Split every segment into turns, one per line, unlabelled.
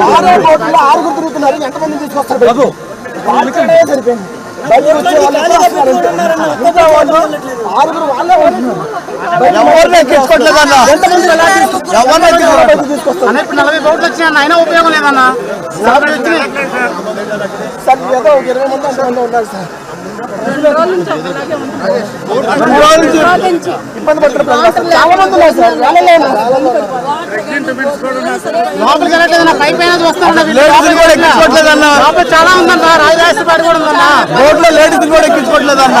వారే బోట్లో ఆరుగురు తిరుగుతున్నారు ఎంతమంది తీసుకొస్తారు బాబు సరిపోయింది బయట వచ్చే వాళ్ళు ఆరుగురు వాళ్ళే ఉంటున్నారు.
ఎవరిని ఎక్కించుకోవట్లేదన్నా
ఎంతమంది ఎలా తీసుకొస్తారు?
నలభై కోట్లు వచ్చినాయి అయినా ఉపయోగం లేదన్నా
సార్ ఏదో ఒక ఇరవై మంది అంతమంది ఉన్నారు సార్. ఇబ్బంది పడుతున్నారు సార్. చాలా మంది ఉన్నారు సార్. వెళ్ళలేము
లోపలికి వెళ్ళట్లేదన్న పై పైన చూస్తామన్నా లోపల చాలా ఉందన్న రాజరాజపాటి కూడా ఉందన్న రోడ్లో లేడీస్ కూడా ఎక్కించుకోవట్లేదన్న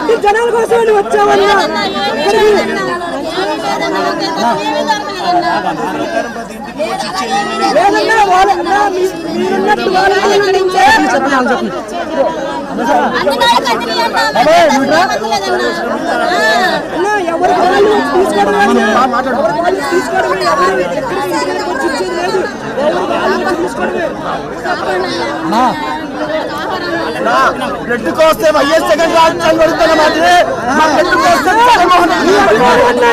కొట్టి జనాల కోసం వచ్చామన్నా. లేదన్నా వాళ్ళ మీరున్నట్టు వాళ్ళ అన్నా, ఎవరికి తీసుకోవడం తీసుకోవడం ఎవరు ఎక్కడికి తీసుకెళ్ళి వచ్చి
బ్లడ్ కోస్తే వైఎస్ సెకండ్ రాజ్యాలు పడుతున్న మాత్రమే మా బ్లడ్ కోస్తే జగన్మోహన్ రెడ్డి